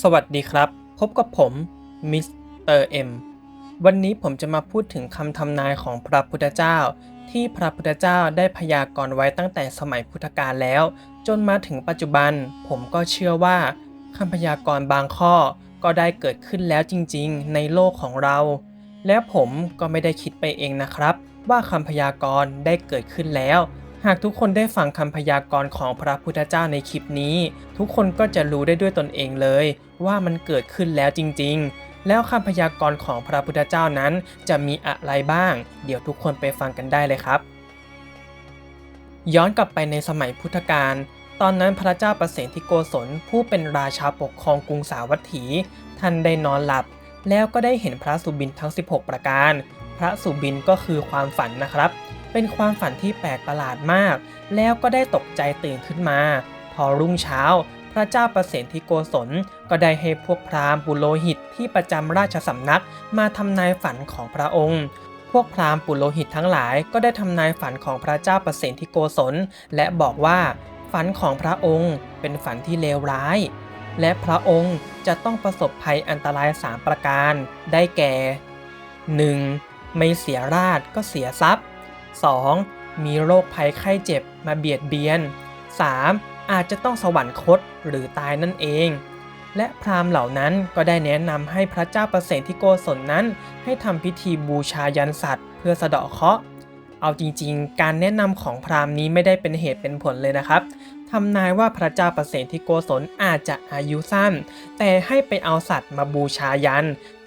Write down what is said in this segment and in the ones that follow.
สวัสดีครับ พบกับผมมิสเตอร์เอ็มวันนี้ผมจะมาพูดถึงคำทำนายของพระพุทธเจ้า ที่พระพุทธเจ้าได้พยากรณ์ไว้ตั้งแต่สมัยพุทธกาลแล้ว จนมาถึงปัจจุบัน ผมก็เชื่อว่าคำพยากรณ์บางข้อก็ได้เกิดขึ้นแล้วจริงๆ ในโลกของเรา และผมก็ไม่ได้คิดไปเองนะครับ ว่าคำพยากรณ์ได้เกิดขึ้นแล้ว หากทุกคนได้ฟังคำพยากรณ์ของพระพุทธเจ้าในคลิปนี้ ทุกคนก็จะรู้ได้ด้วยตนเองเลย ว่ามันเกิดขึ้นแล้วจริง ๆ แล้วคำพยากรณ์ของพระพุทธเจ้านั้นจะมีอะไรบ้าง เดี๋ยวทุกคนไปฟังกันได้เลยครับ ย้อนกลับไปในสมัยพุทธกาลตอนนั้นพระเจ้าประเสนที่โกศลผู้เป็นราชาปกครองกรุงสาวัตถี ท่านได้นอนหลับ แล้วก็ได้เห็นพระสุบินทั้ง 16 ประการ พระสุบินก็คือความฝันนะครับ เป็นความฝันที่แปลกประหลาดมาก แล้วก็ได้ตกใจตื่นขึ้นมา พอรุ่งเช้า พระเจ้าประเสนที่โกศลก็ได้ให้พวกพราหมณ์ปุโรหิตที่ประจำราชสำนักมาทำนายฝันของพระองค์พวกพราหมณ์ปุโรหิตทั้งหลายก็ได้ทำนายฝันของพระเจ้าประสนที่โกศล และบอกว่า ฝันของพระองค์เป็นฝันที่เลวร้าย และพระองค์จะต้องประสบภัยอันตรายสามประการ ได้แก่ 1. ไม่เสียราชก็เสียทรัพย์ 2. มีโรคภัยไข้เจ็บมาเบียดเบียน 3. อาจจะต้องสวรรคตหรือตายนั่นเอง และพราหมณ์เหล่านั้นก็ได้แนะนำให้พระเจ้าประเสนที่โกศลนั้น ให้ทำพิธีบูชายันสัตว์ เพื่อสะเดาะเคราะห์เอาจริงๆ การแนะนำของพราหมณ์นี้ไม่ได้เป็นเหตุเป็นผลเลยนะครับทำนายว่าพระเจ้าประเสนที่โกศลอาจจะอายุสั้น แต่ให้ไปเอาสัตว์มาบูชายัน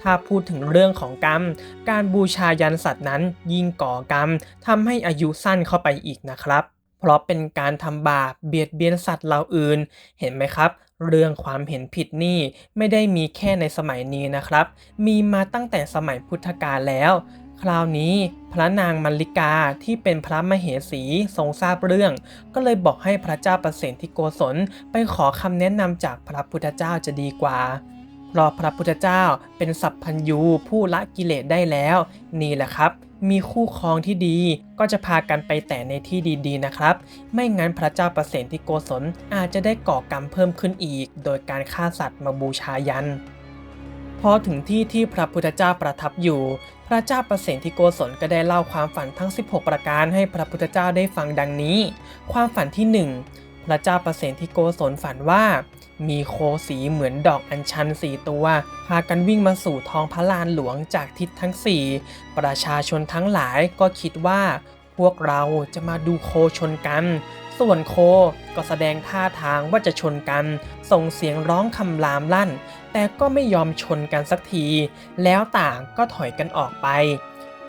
ถ้าพูดถึงเรื่องของกรรม การบูชายันสัตว์นั้นยิ่งก่อกรรมทำให้อายุสั้นเข้าไปอีกนะครับ เพราะเป็นการทำบาปเบียดเบียนสัตว์เหล่าอื่น เห็นไหมครับ เรื่องความเห็นผิดนี่ไม่ได้มีแค่ในสมัยนี้นะครับ มีมาตั้งแต่สมัยพุทธกาลแล้วคราวนี้พระนางมัลลิกาที่เป็นพระมเหสีทรงทราบเรื่อง ก็เลยบอกให้พระเจ้าประเสนที่โกศลไปขอคำแนะนำจากพระพุทธเจ้าจะดีกว่า เพราะพระพุทธเจ้าเป็นสัพพัญญูผู้ละกิเลสได้แล้ว นี่แหละครับ มีคู่ครองที่ดีก็จะพากันไปแต่ในที่ดีๆนะครับ ไม่งั้นพระเจ้าประเสนที่โกศลอาจจะได้ก่อกรรมเพิ่มขึ้นอีก โดยการฆ่าสัตว์มาบูชายันพอถึงที่ที่พระพุทธเจ้าประทับอยู่ พระเจ้าประเสนที่โกศลก็ได้เล่าความฝันทั้ง 16 ประการให้พระพุทธเจ้าได้ฟังดังนี้ ความฝันที่ 1 พระเจ้าประเสนที่โกศลฝันว่า มีโคสีเหมือนดอกอัญชันสี่ตัว พากันวิ่งมาสู่ท้องพระลานหลวงจากทิศทั้ง4ประชาชนทั้งหลายก็คิดว่า พวกเราจะมาดูโคชนกัน ส่วนโคก็แสดงท่าทางว่าจะชนกัน ส่งเสียงร้องคำรามลั่น แต่ก็ไม่ยอมชนกันสักที แล้วต่างก็ถอยกันออกไป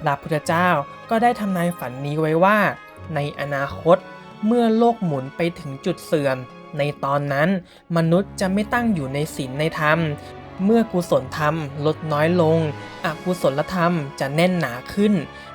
พระพุทธเจ้าก็ได้ทำนายฝันนี้ไว้ว่า ในอนาคตเมื่อโลกหมุนไปถึงจุดเสื่อม ในตอนนั้นมนุษย์จะไม่ตั้งอยู่ในศีลในธรรม เมื่อกุศลธรรมลดน้อยลง อกุศลธรรมจะแน่นหนาขึ้น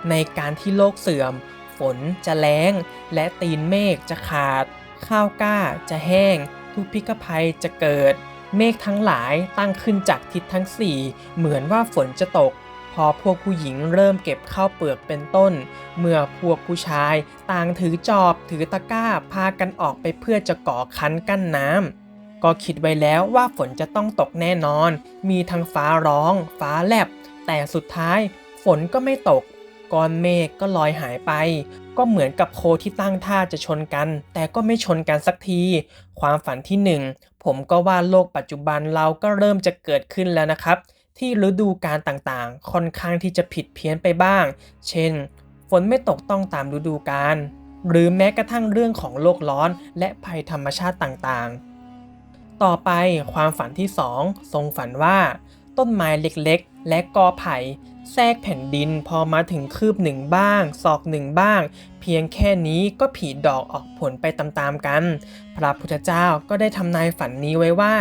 ในการที่โลกเสื่อม ฝนจะแล้ง และตีนเมฆจะขาด ข้าวกล้าจะแห้ง ทุกพิกภัยจะเกิด เมฆทั้งหลายตั้งขึ้นจากทิศทั้งสี่เหมือนว่าฝนจะตก พอพวกผู้หญิงเริ่มเก็บข้าวเปลือกเป็นต้น เมื่อพวกผู้ชายต่างถือจอบถือตะกร้าพากันออกไปเพื่อจะก่อคันกั้นน้ำก็คิดไว้แล้วว่าฝนจะต้องตกแน่นอน มีทั้งฟ้าร้อง ฟ้าแลบ แต่สุดท้ายฝนก็ไม่ตก ก้อนเมฆก็ลอยหายไป ก็เหมือนกับโคที่ตั้งท่าจะชนกัน แต่ก็ไม่ชนกันสักที ความฝันที่หนึ่งผมก็ว่าโลกปัจจุบันเราก็เริ่มจะเกิดขึ้นแล้วนะครับ ที่ฤดูกาลต่างๆ ค่อนข้างที่จะผิดเพี้ยนไปบ้าง เช่น ฝนไม่ตกต้องตามฤดูกาล หรือแม้กระทั่งเรื่องของโลกร้อนและภัยธรรมชาติต่างๆ ต่อไปความฝันที่ 2 ทรงฝันว่า ต้นไม้เล็กๆ และกอไผ่ แทรกแผ่นดินพอมาถึงคืบหนึ่งบ้าง ศอกหนึ่งบ้าง เพียงแค่นี้ก็ผีดอกออกผลไปตามๆกัน พระพุทธเจ้าก็ได้ทำนายฝันนี้ไว้ว่า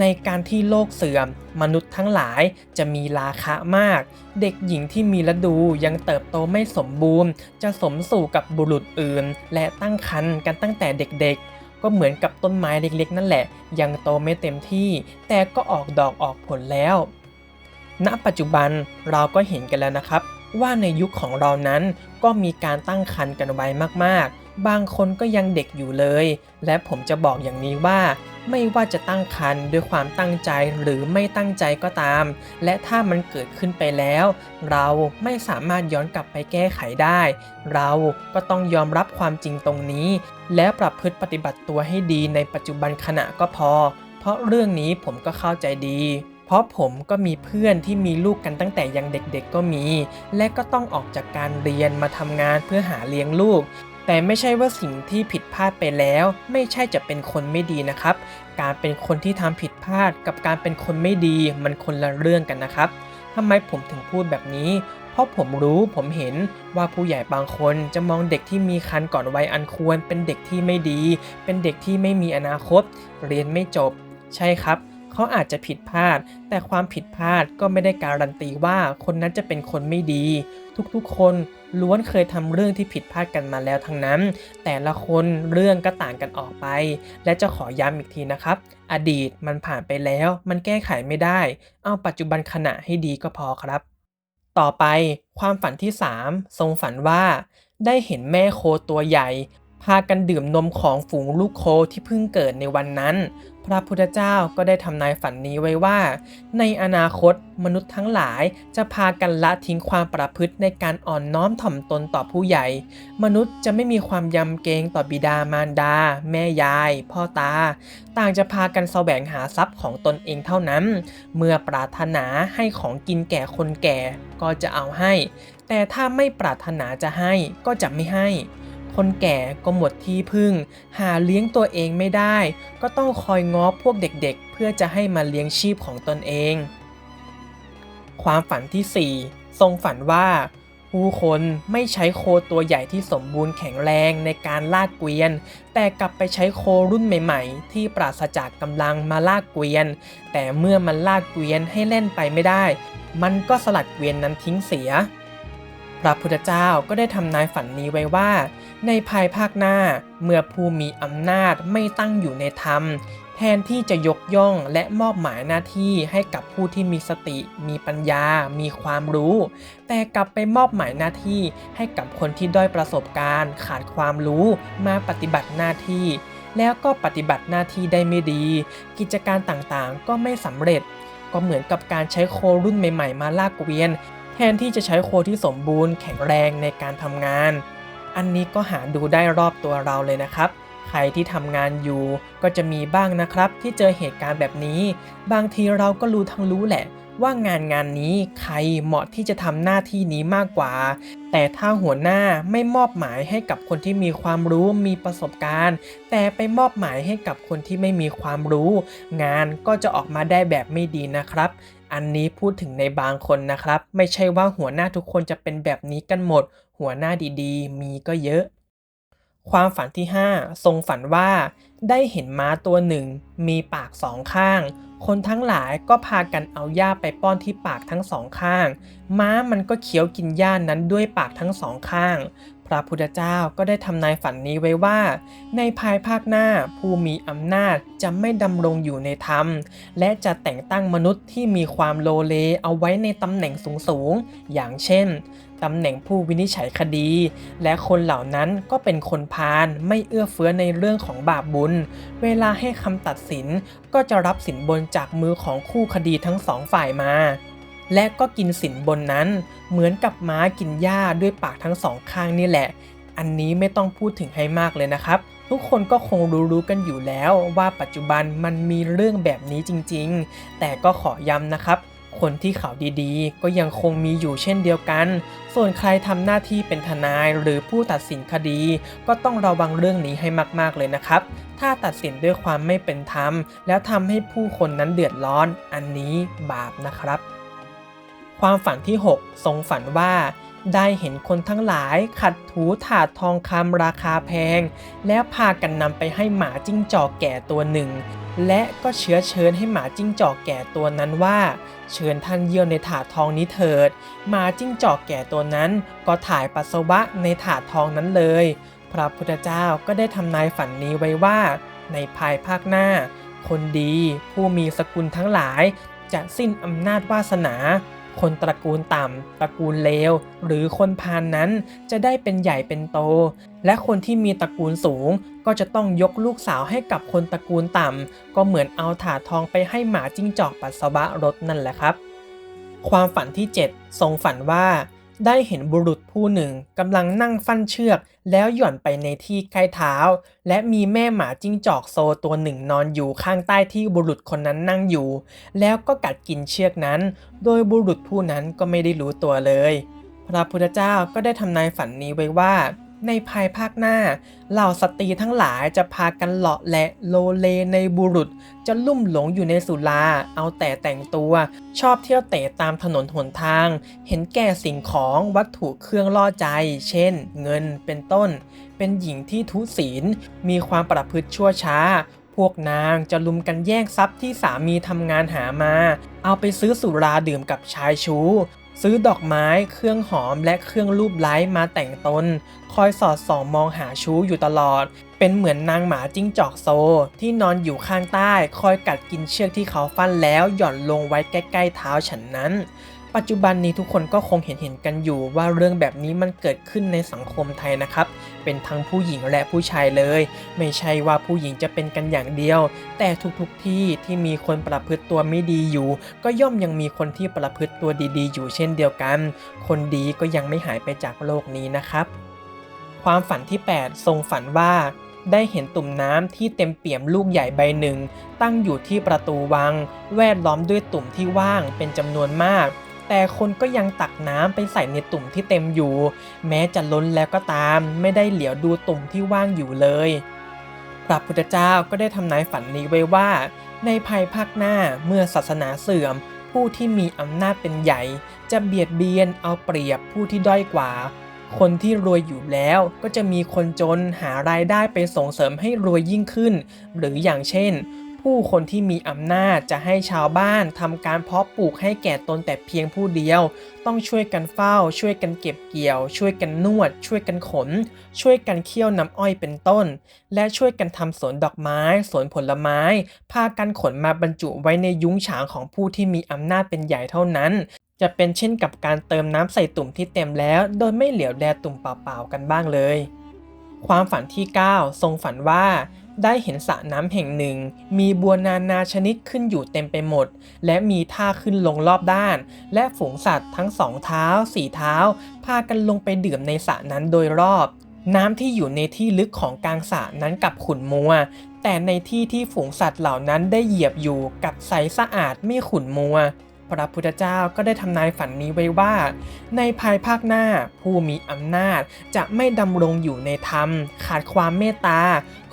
ในการที่โลกเสื่อม มนุษย์ทั้งหลายจะมีราคะมาก เด็กหญิงที่มีฤดูยังเติบโตไม่สมบูรณ์ จะสมสู่กับบุรุษอื่น และตั้งครรภ์กันตั้งแต่เด็กๆก็เหมือนกับต้นไม้เล็กๆ นั่นแหละ ยังโตไม่เต็มที่ แต่ก็ออกดอกออกผลแล้ว ณปัจจุบันเราก็เห็นกันแล้วนะครับ ว่าในยุคของเรานั้นก็มีการตั้งครรภ์กันไว้มากๆ บางคนก็ยังเด็กอยู่เลย และผมจะบอกอย่างนี้ว่า ไม่ว่าจะตั้งครรภ์ด้วยความตั้งใจหรือไม่ตั้งใจก็ตาม และถ้ามันเกิดขึ้นไปแล้ว เราไม่สามารถย้อนกลับไปแก้ไขได้ เราก็ต้องยอมรับความจริงตรงนี้ และปรับพฤติปฏิบัติตัวให้ดีในปัจจุบันขณะก็พอ เพราะเรื่องนี้ผมก็เข้าใจดี เพราะผมก็มีเพื่อนที่มีลูกกันตั้งแต่ยังเด็กๆก็มี และก็ต้องออกจากการเรียนมาทำงานเพื่อหาเลี้ยงลูก แต่ไม่ใช่ว่าสิ่งที่ผิดพลาดไปแล้ว ไม่ใช่จะเป็นคนไม่ดีนะครับ การเป็นคนที่ทำผิดพลาดกับการเป็นคนไม่ดีมันคนละเรื่องกันนะครับทำไมผมถึงพูดแบบนี้ เพราะผมรู้ผมเห็นว่าผู้ใหญ่บางคนจะมองเด็กที่มีคันก่อนวัยอันควร เป็นเด็กที่ไม่ดี เป็นเด็กที่ไม่มีอนาคต เรียนไม่จบ ใช่ครับ เขาอาจจะผิดพลาด แต่ความผิดพลาดก็ไม่ได้การันตีว่าคนนั้นจะเป็นคนไม่ดี ทุกๆ คนล้วนเคยทำเรื่องที่ผิดพลาดกันมาแล้วทั้งนั้น แต่ละคนเรื่องก็ต่างกันออกไป และจะขอย้ำอีกทีนะครับ อดีตมันผ่านไปแล้ว มันแก้ไขไม่ได้ เอาปัจจุบันขณะให้ดีก็พอครับ ต่อไปความฝันที่ 3 ทรงฝันว่า ได้เห็นแม่โคตัวใหญ่ พากันดื่มนมของฝูงลูกโคที่เพิ่งเกิดในวันนั้น พระพุทธเจ้าก็ได้ทำนายฝันนี้ไว้ว่า ในอนาคตมนุษย์ทั้งหลายจะพากันละทิ้งความประพฤติในการอ่อนน้อมถ่อมตนต่อผู้ใหญ่ มนุษย์จะไม่มีความยำเกรงต่อบิดามารดา แม่ยาย พ่อตา ต่างจะพากันแสวงหาทรัพย์ของตนเองเท่านั้น เมื่อปรารถนาให้ของกินแก่คนแก่ก็จะเอาให้ แต่ถ้าไม่ปรารถนาจะให้ก็จะไม่ให้ คนแก่ก็หมดที่พึ่ง หาเลี้ยงตัวเองไม่ได้ ก็ต้องคอยง้อพวกเด็กๆ เพื่อจะให้มาเลี้ยงชีพของตนเอง ความฝันที่ 4 ทรงฝันว่า ผู้คนไม่ใช้โคตัวใหญ่ที่สมบูรณ์แข็งแรงในการลากเกวียน แต่กลับไปใช้โครุ่นใหม่ ๆ ที่ปราศจากกำลังมาลากเกวียน แต่เมื่อมันลากเกวียนให้เล่นไปไม่ได้ มันก็สลัดเกวียนนั้นทิ้งเสีย พระพุทธเจ้าก็ได้ทำนายฝันนี้ไว้ว่า ในภายภาคหน้าเมื่อผู้มีอำนาจไม่ตั้งอยู่ในธรรม แทนที่จะยกย่องและมอบหมายหน้าที่ให้กับผู้ที่มีสติ มีปัญญา มีความรู้ แต่กลับไปมอบหมายหน้าที่ให้กับคนที่ด้อยประสบการณ์ ขาดความรู้มาปฏิบัติหน้าที่ แล้วก็ปฏิบัติหน้าที่ได้ไม่ดี กิจการต่างๆ ก็ไม่สำเร็จก็เหมือนกับการใช้โครุ่นใหม่ ๆ มาลากเกวียน แทนที่จะใช้โคที่สมบูรณ์แข็งแรงในการทำงาน อันนี้ก็หาดูได้รอบตัวเราเลยนะครับ ใครที่ทำงานอยู่ก็จะมีบ้างนะครับ ที่เจอเหตุการณ์แบบนี้ บางทีเราก็รู้ทั้งรู้แหละ ว่างานงานนี้ใครเหมาะที่จะทำหน้าที่นี้มากกว่า แต่ถ้าหัวหน้าไม่มอบหมายให้กับคนที่มีความรู้มีประสบการณ์ แต่ไปมอบหมายให้กับคนที่ไม่มีความรู้ งานก็จะออกมาได้แบบไม่ดีนะครับ อันนี้พูดถึงในบางคนนะครับ ไม่ใช่ว่าหัวหน้าทุกคนจะเป็นแบบนี้กันหมด หัวหน้าดีๆ มีก็เยอะ ความฝันที่ 5 ทรงฝันว่า ได้เห็นม้าตัวหนึ่ง มีปากสองข้าง คนทั้งหลายก็พากันเอาหญ้าไปป้อนที่ปากทั้งสองข้าง ม้ามันก็เคี้ยวกินหญ้านั้นด้วยปากทั้งสองข้าง พระพุทธเจ้าก็ได้ทำนายฝันนี้ไว้ว่า ในภายภาคหน้าผู้มีอำนาจจะไม่ดำรงอยู่ในธรรม และจะแต่งตั้งมนุษย์ที่มีความโลเลเอาไว้ในตำแหน่งสูงๆ อย่างเช่นตำแหน่งผู้วินิจฉัยคดี และคนเหล่านั้นก็เป็นคนพาลไม่เอื้อเฟื้อในเรื่องของบาปบุญ เวลาให้คำตัดสินก็จะรับสินบนจากมือของคู่คดีทั้งสองฝ่ายมา และก็กินสินบนนั้น เหมือนกับม้ากินหญ้าด้วยปากทั้งสองข้างนี่แหละ อันนี้ไม่ต้องพูดถึงให้มากเลยนะครับ ทุกคนก็คงรู้ๆกันอยู่แล้วว่าปัจจุบันมันมีเรื่องแบบนี้จริงๆ แต่ก็ขอย้ำนะครับคนที่เขาวดีๆ ก็ยังคงมีอยู่เช่นเดียวกัน ส่วนใครทำหน้าที่เป็นทนายหรือผู้ตัดสินคดี ก็ต้องระวังเรื่องนี้ให้มากๆเลยนะครับ ถ้าตัดสินด้วยความไม่เป็นธรรม แล้วทำให้ผู้คนนั้นเดือดร้อน อันนี้บาปนะครับ ความฝันที่ 6 ทรงฝันว่า ได้เห็นคนทั้งหลายขัดถูถาดทองคำราคาแพง แล้วพากันนำไปให้หมาจิ้งจอกแก่ตัวหนึ่ง และก็เชื้อเชิญให้หมาจิ้งจอกแก่ตัวนั้นว่า เชิญท่านเยี่ยวในถาดทองนี้เถิด หมาจิ้งจอกแก่ตัวนั้น ก็ถ่ายปัสสาวะในถาดทองนั้นเลย พระพุทธเจ้าก็ได้ทำนายฝันนี้ไว้ว่า ในภายภาคหน้า คนดี ผู้มีสกุลทั้งหลายจะสิ้นอำนาจวาสนา คนตระกูลต่ำตระกูลเลว หรือคนพานนั้นจะได้เป็นใหญ่เป็นโต และคนที่มีตระกูลสูงก็จะต้องยกลูกสาวให้กับคนตระกูลต่ำก็เหมือนเอาถาดทองไปให้หมาจิ้งจอกปัสสาวะรถนั่นแหละครับ ความฝันที่ 7 ทรงฝันว่า ได้เห็นบุรุษผู้หนึ่งกำลังนั่งฟันเชือกแล้วหย่อนไปในที่ใกล้เท้า และมีแม่หมาจิ้งจอกโซตัวหนึ่งนอนอยู่ข้างใต้ที่บุรุษคนนั้นนั่งอยู่ แล้วก็กัดกินเชือกนั้น โดยบุรุษผู้นั้นก็ไม่ได้รู้ตัวเลย พระพุทธเจ้าก็ได้ทำนายฝันนี้ไว้ว่า ในภายภาคหน้า เหล่าสตรีทั้งหลายจะพากันเลาะและโลเลในบุรุษ จะลุ่มหลงอยู่ในสุรา เอาแต่แต่งตัว ชอบเที่ยวเตะตามถนนหนทาง เห็นแก่สิ่งของวัตถุเครื่องล่อใจ เช่น เงินเป็นต้น เป็นหญิงที่ทุศีล มีความประพฤติชั่วช้า พวกนางจะลุมกันแย่งทรัพย์ที่สามีทำงานหามา เอาไปซื้อสุราดื่มกับชายชู้ ซื้อดอกไม้ เครื่องหอม และเครื่องรูปไล้มาแต่งตน คอยสอดส่องมองหาชู้อยู่ตลอด เป็นเหมือนนางหมาจิ้งจอกโซ ที่นอนอยู่ข้างใต้ คอยกัดกินเชือกที่เขาฟันแล้วหย่อนลงไว้ใกล้ๆเท้าฉันนั้น ปัจจุบันนี้ทุกคนก็คงเห็นเห็นกันอยู่ว่าเรื่องแบบนี้มันเกิดขึ้นในสังคมไทยนะครับ เป็นทั้งผู้หญิงและผู้ชายเลย ไม่ใช่ว่าผู้หญิงจะเป็นกันอย่างเดียว แต่ทุกๆทที่ที่มีคนประพฤติตัวไม่ดีอยู่ ก็ย่อมยังมีคนที่ประพฤติตัวดีๆ อยู่เช่นเดียวกัน คนดีก็ยังไม่หายไปจากโลกนี้นะครับ ความฝันที่ 8 ทรงฝันว่าได้เห็นตุ่มน้ำที่เต็มเปี่ยมลูกใหญ่ใบหนึ่ง ตั้งอยู่ที่ประตูวัง แวดล้อมด้วยตุ่มที่ว่างเป็นจำนวนมาก แต่คนก็ยังตักน้ำไปใส่ในตุ่มที่เต็มอยู่ แม้จะล้นแล้วก็ตาม ไม่ได้เหลียวดูตุ่มที่ว่างอยู่เลย พระพุทธเจ้าก็ได้ทำนายฝันนี้ไว้ว่า ในภายภาคหน้าเมื่อศาสนาเสื่อม ผู้ที่มีอำนาจเป็นใหญ่ จะเบียดเบียนเอาเปรียบผู้ที่ด้อยกว่า คนที่รวยอยู่แล้วก็จะมีคนจนหารายได้ไปส่งเสริมให้รวยยิ่งขึ้น หรืออย่างเช่น ผู้คนที่มีอำนาจจะให้ชาวบ้านทำการเพาะปลูกให้แก่ตนแต่เพียงผู้เดียว ต้องช่วยกันเฝ้า ช่วยกันเก็บเกี่ยว ช่วยกันนวด ช่วยกันขน ช่วยกันเคี่ยวน้ำอ้อยเป็นต้น และช่วยกันทำสวนดอกไม้ สวนผลไม้ พากันขนมาบรรจุไว้ในยุ้งฉางของผู้ที่มีอำนาจเป็นใหญ่เท่านั้น จะเป็นเช่นกับการเติมน้ำใส่ตุ่มที่เต็มแล้ว โดยไม่เหลียวแลตุ่มเปล่าๆกันบ้างเลย ความฝันที่ 9 ทรงฝันว่า ได้เห็นสระน้ำแห่งหนึ่ง มีบัวนานาชนิดขึ้นอยู่เต็มไปหมด และมีท่าขึ้นลงรอบด้าน และฝูงสัตว์ทั้งสองเท้าสี่เท้า พากันลงไปดื่มในสระนั้นโดยรอบ น้ำที่อยู่ในที่ลึกของกลางสระนั้นกับขุ่นมัว แต่ในที่ที่ฝูงสัตว์เหล่านั้นได้เหยียบอยู่กับใสสะอาดไม่ขุ่นมัว พระพุทธเจ้าก็ได้ทำนายฝันนี้ไว้ว่า ในภายภาคหน้าผู้มีอำนาจจะไม่ดำรงอยู่ในธรรม ขาดความเมตตา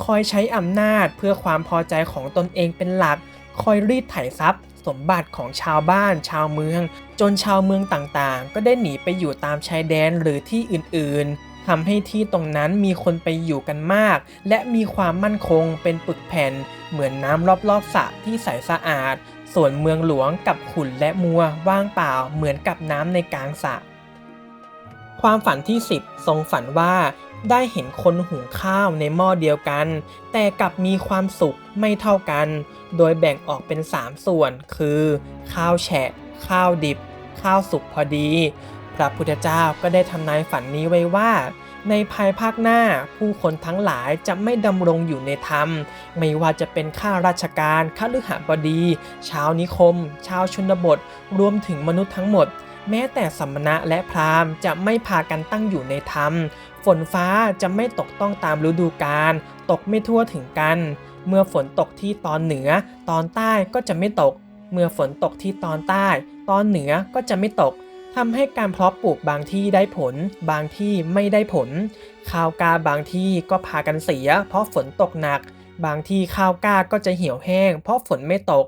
คอยใช้อำนาจเพื่อความพอใจของตนเองเป็นหลัก คอยรีดไถทรัพย์ สมบัติของชาวบ้าน ชาวเมือง จนชาวเมืองต่างๆ ก็ได้หนีไปอยู่ตามชายแดนหรือที่อื่นๆทำให้ที่ตรงนั้นมีคนไปอยู่กันมาก และมีความมั่นคงเป็นปึกแผ่น เหมือนน้ำรอบๆสระที่ใสสะอาด ส่วนเมืองหลวงกับขุนและมัวว่างเปล่าเหมือนกับน้ำในกลางสระความฝันที่ 10 ทรงฝันว่าได้เห็นคนหุงข้าวในหม้อเดียวกัน แต่กลับมีความสุขไม่เท่ากัน โดยแบ่งออกเป็น 3 ส่วนคือ ข้าวแฉะ ข้าวดิบ ข้าวสุกพอดี พระพุทธเจ้าก็ได้ทำนายฝันนี้ไว้ว่า ในภายภาคหน้าผู้คนทั้งหลายจะไม่ดำรงอยู่ในธรรม ไม่ว่าจะเป็นข้าราชการข้าฤหบดี ชาวนิคม ชาวชนบท รวมถึงมนุษย์ทั้งหมด แม้แต่สมณะและพราหมณ์จะไม่พากันตั้งอยู่ในธรรม ฝนฟ้าจะไม่ตกต้องตามฤดูกาลตกไม่ทั่วถึงกัน เมื่อฝนตกที่ตอนเหนือ ตอนใต้ก็จะไม่ตก เมื่อฝนตกที่ตอนใต้ ตอนเหนือก็จะไม่ตก ทำให้การเพาะปลูกบางที่ได้ผล บางที่ไม่ได้ผล ข้าวกาบางที่ก็พากันเสีย เพราะฝนตกหนัก บางที่ข้าวกล้าก็จะเหี่ยวแห้ง เพราะฝนไม่ตก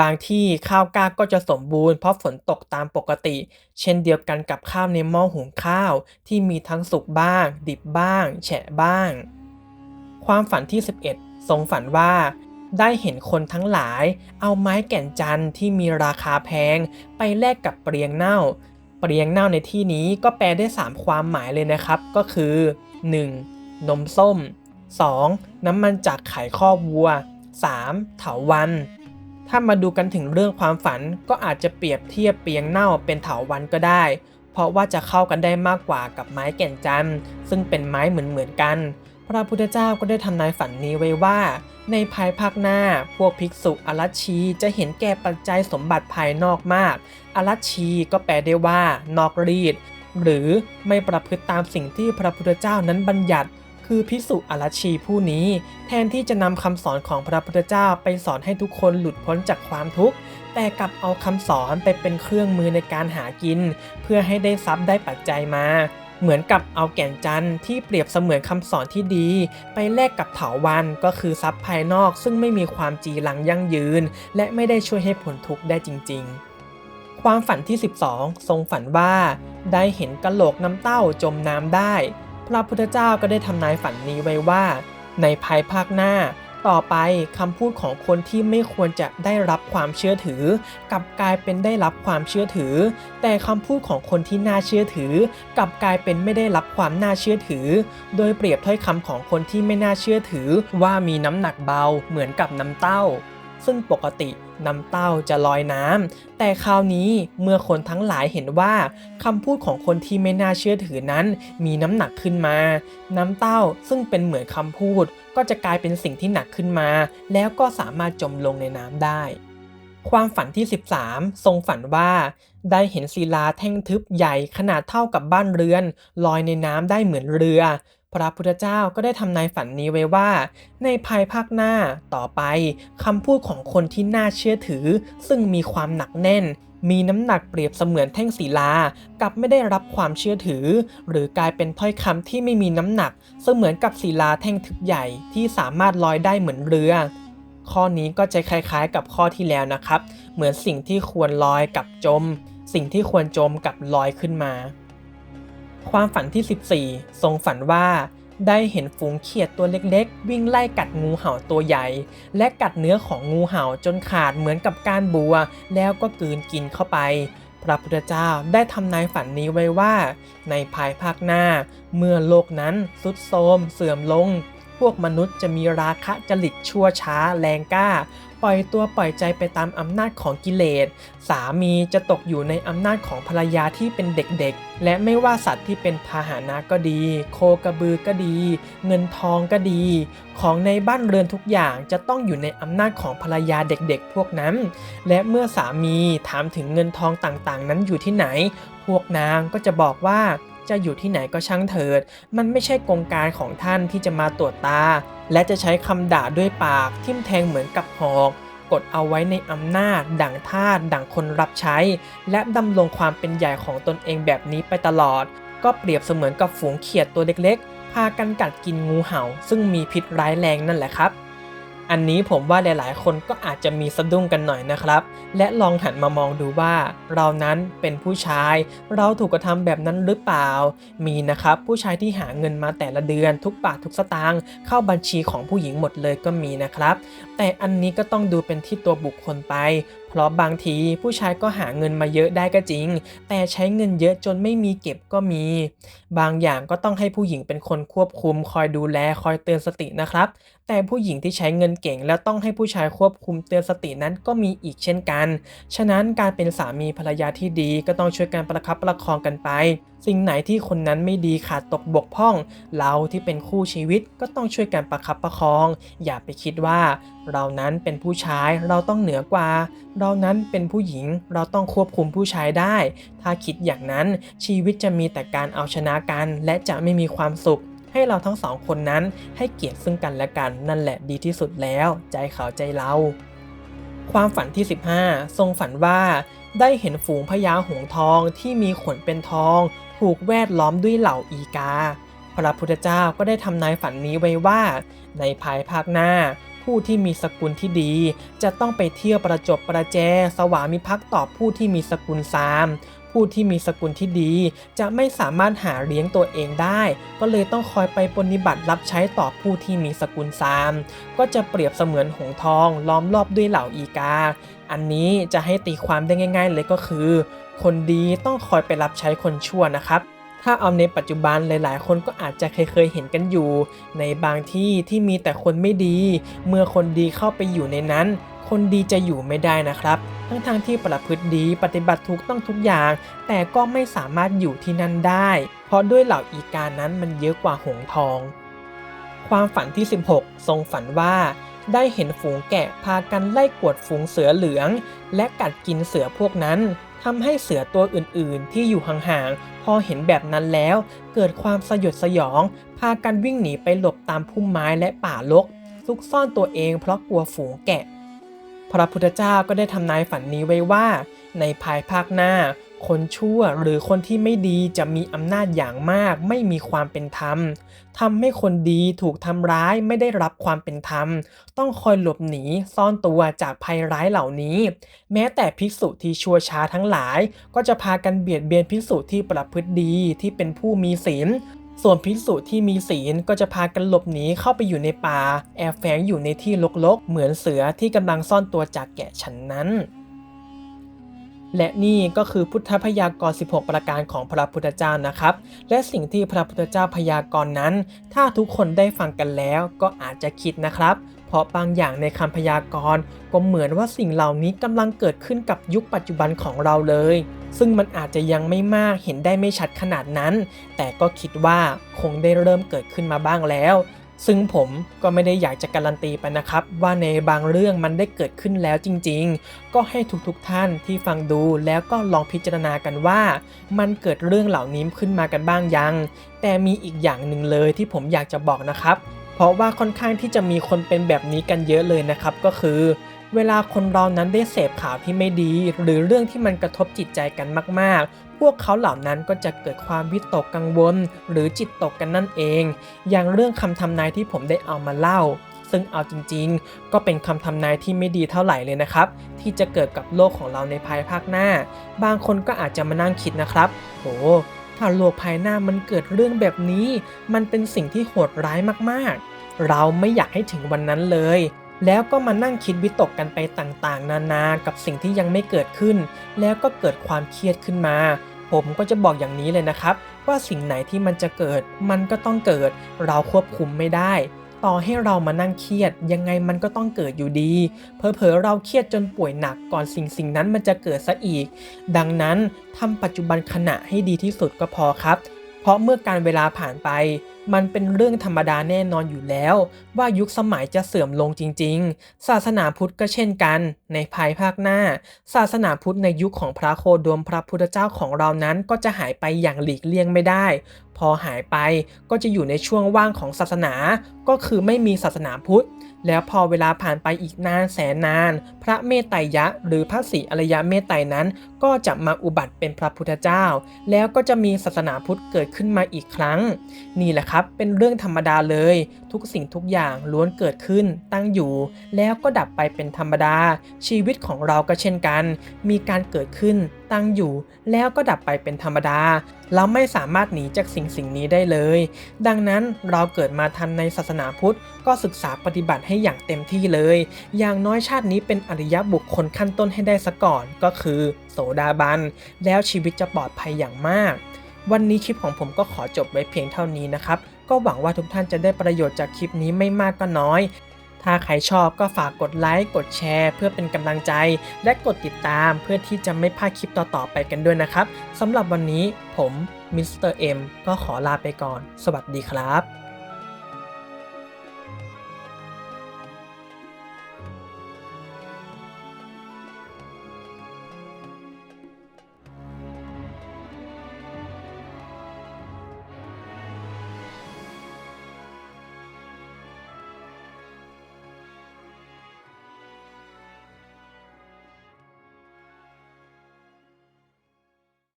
บางที่ข้าวกล้าก็จะสมบูรณ์เพราะฝนตกตามปกติ เช่นเดียวกันกับข้าวในหม้อหุงข้าวที่มีทั้งสุกบ้าง ดิบบ้าง แฉะบ้าง ความฝันที่ 11 ทรงฝันว่าได้เห็นคนทั้งหลาย เอาไม้แก่นจันทร์ที่มีราคาแพง ไปแลกกับเปลียงเน่า เปลียงเน่าในที่นี้ก็แปลได้ 3 ความหมายเลยนะครับ ก็คือ 1. นมส้ม 2. น้ำมันจากไข่ข้อวัว 3. เถาวัน ถ้ามาดูกันถึงเรื่องความฝันก็อาจจะเปรียบเทียบเปียงเน่าเป็นเถาวันก็ได้ เพราะว่าจะเข้ากันได้มากกว่ากับไม้แก่นจันทร์ซึ่งเป็นไม้เหมือนๆกัน พระพุทธเจ้าก็ได้ทำนายฝันนี้ไว้ว่า ในภายภาคหน้า พวกภิกษุอรัชชีจะเห็นแก่ปัจจัยสมบัติภายนอกมาก อรัชชีก็แปลได้ว่า นอกรีด หรือไม่ประพฤติตามสิ่งที่พระพุทธเจ้านั้นบัญญัติ คือพิสุอรัชชีผู้นี้ แทนที่จะนำคำสอนของพระพุทธเจ้าไปสอนให้ทุกคนหลุดพ้นจากความทุกข์ แต่กลับเอาคำสอนไปเป็นเครื่องมือในการหากิน เพื่อให้ได้ทรัพย์ได้ปัจจัยมา เหมือนกับเอาแก่นจันทร์ที่เปรียบเสมือนคำสอนที่ดี ไปแลกกับเถาวันก็คือทรัพย์ภายนอกซึ่งไม่มีความจีรังยั่งยืน และไม่ได้ช่วยให้พ้นทุกข์ได้จริง ๆความฝันที่ 12 ทรงฝันว่าได้เห็นกะโหลกน้ำเต้าจมน้ำได้ พระพุทธเจ้าก็ได้ทำนายฝันนี้ไว้ว่า ในภายภาคหน้า ต่อไปคำพูดของคนที่ไม่ควรจะได้รับความเชื่อถือ กลับกลายเป็นได้รับความเชื่อถือ แต่คำพูดของคนที่น่าเชื่อถือ กลับกลายเป็นไม่ได้รับความน่าเชื่อถือ โดยเปรียบถ้อยคำของคนที่ไม่น่าเชื่อถือ ว่ามีน้ำหนักเบาเหมือนกับน้ำเต้า ซึ่งปกติน้ำเต้าจะลอยน้ำ แต่คราวนี้เมื่อคนทั้งหลายเห็นว่าคำพูดของคนที่ไม่น่าเชื่อถือนั้น มีน้ำหนักขึ้นมา น้ำเต้าซึ่งเป็นเหมือนคำพูด ก็จะกลายเป็นสิ่งที่หนักขึ้นมา แล้วก็สามารถจมลงในน้ำได้ ความฝันที่ 13 ทรงฝันว่า ได้เห็นศิลาแท่งทึบใหญ่ขนาดเท่ากับบ้านเรือน ลอยในน้ำได้เหมือนเรือ พระพุทธเจ้าก็ได้ทำนายฝันนี้ไว้ว่า ในภายภาคหน้าต่อไปคำพูดของคนที่น่าเชื่อถือ ซึ่งมีความหนักแน่น มีน้ำหนักเปรียบเสมือนแท่งศิลา กลับไม่ได้รับความเชื่อถือ หรือกลายเป็นถ้อยคำที่ไม่มีน้ำหนัก เสมือนกับศิลาแท่งทึบใหญ่ที่สามารถลอยได้เหมือนเรือ ข้อนี้ก็จะคล้ายๆกับข้อที่แล้วนะครับ เหมือนสิ่งที่ควรลอยกับจม สิ่งที่ควรจมกับลอยขึ้นมา ความฝันที่ 14 ทรงฝันว่า ได้เห็นฝูงเขียดตัวเล็กๆ วิ่งไล่กัดงูเห่าตัวใหญ่ และกัดเนื้อของงูเห่าจนขาดเหมือนกับการบัว แล้วก็กลืนกินเข้าไป พระพุทธเจ้าได้ทำนายฝันนี้ไว้ว่า ในภายภาคหน้า เมื่อโลกนั้นทรุดโทรมเสื่อมลง พวกมนุษย์จะมีราคะจริตชั่วช้าแรงกล้า ปล่อยตัวปล่อยใจไปตามอำนาจของกิเลส สามีจะตกอยู่ในอำนาจของภรรยาที่เป็นเด็กๆ และไม่ว่าสัตว์ที่เป็นพาหนะก็ดี โคกระบือก็ดี เงินทองก็ดี ของในบ้านเรือนทุกอย่างจะต้องอยู่ในอำนาจของภรรยาเด็กๆ พวกนั้น และเมื่อสามีถามถึงเงินทองต่างๆ นั้นอยู่ที่ไหน พวกนางก็จะบอกว่าจะอยู่ที่ไหนก็ช่างเถิด มันไม่ใช่กงการของท่านที่จะมาตรวจตา และจะใช้คำด่าด้วยปากทิ่มแทงเหมือนกับหอกกดเอาไว้ในอำนาจ ดั่งทาสดั่งคนรับใช้ และดำรงความเป็นใหญ่ของตนเองแบบนี้ไปตลอด ก็เปรียบเสมือนกับฝูงเขียดตัวเล็กๆ พากันกัดกินงูเห่า ซึ่งมีพิษร้ายแรงนั่นแหละครับ อันนี้ผมว่าหลายๆ คนก็อาจจะมีสะดุ้งกันหน่อยนะครับ และลองหันมามองดูว่า เรานั้นเป็นผู้ชาย เราถูกกระทำแบบนั้นหรือเปล่า มีนะครับผู้ชายที่หาเงินมาแต่ละเดือนทุกบาททุกสตางค์เข้าบัญชีของผู้หญิงหมดเลยก็มีนะครับ แต่อันนี้ก็ต้องดูเป็นที่ตัวบุคคลไป เพราะบางทีผู้ชายก็หาเงินมาเยอะได้ก็จริง แต่ใช้เงินเยอะจนไม่มีเก็บก็มี บางอย่างก็ต้องให้ผู้หญิงเป็นคนควบคุม คอยดูแลคอยเตือนสตินะครับ แต่ผู้หญิงที่ใช้เงินเก่ง แล้วต้องให้ผู้ชายควบคุมเตือนสตินั้นก็มีอีกเช่นกัน ฉะนั้นการเป็นสามีภรรยาที่ดีก็ต้องช่วยกันประคับประคองกันไป สิ่งไหนที่คนนั้นไม่ดีขาดตกบกพร่อง เราที่เป็นคู่ชีวิตก็ต้องช่วยกันประคับประคอง อย่าไปคิดว่า เรานั้นเป็นผู้ชายเราต้องเหนือกว่า เรานั้นเป็นผู้หญิงเราต้องควบคุมผู้ชายได้ ถ้าคิดอย่างนั้นชีวิตจะมีแต่การเอาชนะกันและจะไม่มีความสุข ให้เราทั้งสองคนนั้นให้เกียรติซึ่งกันและกันนั่นแหละดีที่สุดแล้ว ใจเขาใจเรา ความฝันที่ 15 ทรงฝันว่าได้เห็นฝูงพญาหงส์ทองที่มีขนเป็นทอง ถูกแวดล้อมด้วยเหล่าอีกา พระพุทธเจ้าก็ได้ทำนายฝันนี้ไว้ว่า ในภายภาคหน้า ผู้ที่มีสกุลที่ดี จะต้องไปเที่ยวประจบประแจ สวามิภักดิ์ต่อผู้ที่มีสกุลซาม ผู้ที่มีสกุลที่ดี จะไม่สามารถหาเลี้ยงตัวเองได้ ก็เลยต้องคอยไปปฏิบัติรับใช้ต่อผู้ที่มีสกุลซาม ก็จะเปรียบเสมือนหงทองล้อมรอบด้วยเหล่าอีกา อันนี้จะให้ตีความได้ง่าย ๆ เลยก็คือ คนดีต้องคอยไปรับใช้คนชั่วนะครับถ้าเอาในปัจจุบันหลาย ๆ คนก็อาจจะเคยเคยเห็นกันอยู่ ในบางที่ที่มีแต่คนไม่ดี เมื่อคนดีเข้าไปอยู่ในนั้น คนดีจะอยู่ไม่ได้นะครับ ทั้งๆทที่ประพฤติดีปฏิบัติถูกต้องทุกอย่าง แต่ก็ไม่สามารถอยู่ที่นั่นได้ เพราะด้วยเหล่าอีกานั้นมันเยอะกว่าหงทอง ความฝันที่ 16 ทรงฝันว่า ได้เห็นฝูงแกะพากันไล่กวดฝูงเสือเหลือง และกัดกินเสือพวกนั้นทำให้เสือตัวอื่นๆ ที่อยู่ห่างๆ พอเห็นแบบนั้นแล้ว เกิดความสยดสยอง พากันวิ่งหนีไปหลบตามพุ่มไม้และป่ารกซุกซ่อนตัวเองเพราะกลัวฝูงแกะ พระพุทธเจ้าก็ได้ทำนายฝันนี้ไว้ว่า ในภายภาคหน้า คนชั่วหรือคนที่ไม่ดีจะมีอำนาจอย่างมาก ไม่มีความเป็นธรรมทำให้คนดีถูกทำร้ายไม่ได้รับความเป็นธรรม ต้องคอยหลบหนีซ่อนตัวจากภัยร้ายเหล่านี้ แม้แต่ภิกษุที่ชั่วช้าทั้งหลาย ก็จะพากันเบียดเบียนภิกษุที่ประพฤติดีที่เป็นผู้มีศีล ส่วนพิสุที่มีศีลก็จะพากันหลบหนีเข้าไปอยู่ในป่า แอบแฝงอยู่ในที่ลกๆ เหมือนเสือที่กำลังซ่อนตัวจากแกะฉันนั้น และนี่ก็คือพุทธพยากรณ์16 ประการของพระพุทธเจ้านะครับ และสิ่งที่พระพุทธเจ้าพยากรณ์นั้น ถ้าทุกคนได้ฟังกันแล้วก็อาจจะคิดนะครับ เพราะบางอย่างในคำพยากรณ์ก็เหมือนว่าสิ่งเหล่านี้กำลังเกิดขึ้นกับยุคปัจจุบันของเราเลย ซึ่งมันอาจจะยังไม่มากเห็นได้ไม่ชัดขนาดนั้น แต่ก็คิดว่าคงได้เริ่มเกิดขึ้นมาบ้างแล้ว ซึ่งผมก็ไม่ได้อยากจะการันตีไปนะครับ ว่าในบางเรื่องมันได้เกิดขึ้นแล้วจริง ๆ ก็ให้ทุกๆท่านที่ฟังดูแล้วก็ลองพิจารณากันว่า มันเกิดเรื่องเหล่านี้ขึ้นมากันบ้างยัง แต่มีอีกอย่างหนึ่งเลยที่ผมอยากจะบอกนะครับ ราะว่าค่อนข้างที่จะมีคนเป็นแบบนี้กันเยอะเลยนะครับ ก็คือ เวลาคนเรานั้นได้เสพข่าวที่ไม่ดี หรือเรื่องที่มันกระทบจิตใจกันมาก ๆ พวกเขาเหล่านั้นก็จะเกิดความวิตกกังวล หรือจิตตกกันนั่นเอง อย่างเรื่องคำทำนายที่ผมได้เอามาเล่า ซึ่งเอาจริง ๆ ก็เป็นคำทำนายที่ไม่ดีเท่าไหร่เลยนะครับ ที่จะเกิดกับโลกของเราในภายภาคหน้า บางคนก็อาจจะมานั่งคิดนะครับโหถ้าโลกภายหน้ามันเกิดเรื่องแบบนี้ มันเป็นสิ่งที่โหดร้ายมากๆ เราไม่อยากให้ถึงวันนั้นเลย แล้วก็มานั่งคิดวิตกกันไปต่างๆ นานากับสิ่งที่ยังไม่เกิดขึ้น แล้วก็เกิดความเครียดขึ้นมา ผมก็จะบอกอย่างนี้เลยนะครับ ว่าสิ่งไหนที่มันจะเกิด มันก็ต้องเกิด เราควบคุมไม่ได้ ต่อให้เรามานั่งเครียด ยังไงมันก็ต้องเกิดอยู่ดี เพอเพอๆเราเครียดจนป่วยหนักก่อนสิ่งสิ่งนั้นมันจะเกิดซะอีก ดังนั้นทำปัจจุบันขณะให้ดีที่สุดก็พอครับ เพราะเมื่อการเวลาผ่านไปมันเป็นเรื่องธรรมดาแน่นอนอยู่แล้ว ว่ายุคสมัยจะเสื่อมลงจริง ๆ ศาสนาพุทธก็เช่นกัน ในภายภาคหน้า ศาสนาพุทธในยุคของพระโคดมพระพุทธเจ้าของเรานั้นก็จะหายไปอย่างหลีกเลี่ยงไม่ได้ พอหายไปก็จะอยู่ในช่วงว่างของศาสนา ก็คือไม่มีศาสนาพุทธ แล้วพอเวลาผ่านไปอีกนานแสนนาน พระเมตไตรยะ หรือพระศรีอริยเมตไตรนั้น ก็จะมาอุบัติเป็นพระพุทธเจ้า แล้วก็จะมีศาสนาพุทธเกิดขึ้นมาอีกครั้ง นี่แหละะครับเป็นเรื่องธรรมดาเลย ทุกสิ่งทุกอย่างล้วนเกิดขึ้นตั้งอยู่ แล้วก็ดับไปเป็นธรรมดา ชีวิตของเราก็เช่นกัน มีการเกิดขึ้นตั้งอยู่ แล้วก็ดับไปเป็นธรรมดา เราไม่สามารถหนีจากสิ่งสิ่งนี้ได้เลย ดังนั้นเราเกิดมาทันในศาสนาพุทธ ก็ศึกษาปฏิบัติให้อย่างเต็มที่เลย อย่างน้อยชาตินี้เป็นอริยบุคคลขั้นต้นให้ได้ซะก่อนก็คือ โสดาบันแล้วชีวิตจะปลอดภัยอย่างมาก วันนี้คลิปของผมก็ขอจบไว้เพียงเท่านี้นะครับ ก็หวังว่าทุกท่านจะได้ประโยชน์จากคลิปนี้ไม่มากก็น้อย ถ้าใครชอบก็ฝากกดไลค์ กดแชร์ เพื่อเป็นกำลังใจ และกดติดตามเพื่อที่จะไม่พลาดคลิปต่อๆไปกันด้วยนะครับสำหรับวันนี้ผมมิสเตอร์เอ็มก็ขอลาไปก่อน สวัสดีครับ